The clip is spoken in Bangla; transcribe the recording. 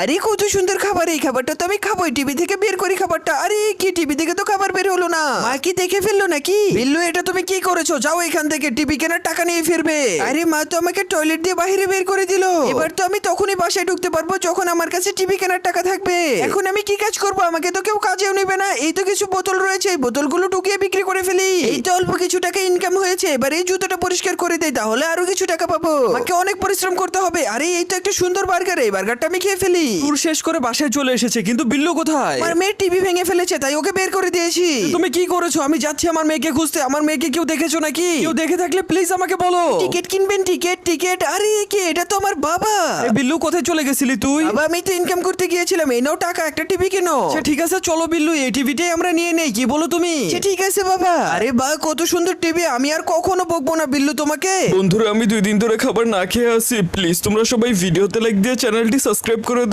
আরে, কত সুন্দর খাবার এই খাবারটা তো আমি খাবোই টিভি থেকে বের করি খাবারটা। আরে, কি টিভি থেকে তো খাবার বের হলো না? মা কি দেখে ফেলল নাকি? বিল্লু, এটা তুমি কি করেছ? যাও এখান থেকে, টিভি কেনার টাকা নিয়ে ফিরবে। আরে, মা তো আমাকে টয়লেট দিয়ে বাইরে বের করে দিল। এবার তো আমি তখনই বাসায় ঢুকতে পারব যখন আমার কাছে টিভি কেনার টাকা থাকবে। এখন আমি কি কাজ করব? আমাকে তো কেউ কাজেও নেবে না। এই তো কিছু বোতল রয়েছে। এই বোতলগুলো ঢুকিয়ে বিক্রি করে ফেলি। এই তো অল্প কিছু টাকা ইনকাম হয়েছে। এবার এই জুতোটা পরিষ্কার করে দেই, তাহলে আরও কিছু টাকা পাবো। আমাকে অনেক পরিশ্রম করতে হবে। আরে, এই তো একটা সুন্দর বার্গার। এই বার্গারটা আমি খেয়ে ফেলি। ট্যুর শেষ করে বাসায় চলে এসেছে কিন্তু বিল্লু কোথায়? আমার মেয়ের টিভি ভেঙে ফেলেছে তাই ওকে বের করে দিয়েছি। তুমি কি করেছ? আমি যাচ্ছি আমার মেয়েকে খুঁজতে। আমার মেয়েকে কেউ দেখেছ নাকি? কেউ দেখে থাকলে প্লিজ আমাকে বলো। টিকিট কিনবেন টিকিট টিকিট। আরে কি? এটা তো আমার বাবা। এ, বিল্লু কোথায় চলে গেছিলি তুই? বাবা আমি তো ইনকাম করতে গিয়েছিলাম। এই নাও টাকা একটা টিভি কেনো। আচ্ছা, ঠিক আছে চলো বিল্লু এই টিভিটাই আমরা নিয়ে নেই। কি বলো তুমি? আচ্ছা, ঠিক আছে বাবা। আরে বা কত সুন্দর টিভি আমি আর কখনো বকবো না বিল্লু তোমাকে। বন্ধুরা আমি দুই দিন ধরে খাবার না খেয়ে আসি প্লিজ তোমরা সবাই ভিডিওতে লাইক দিয়ে চ্যানেলটি সাবস্ক্রাইব করে দাও।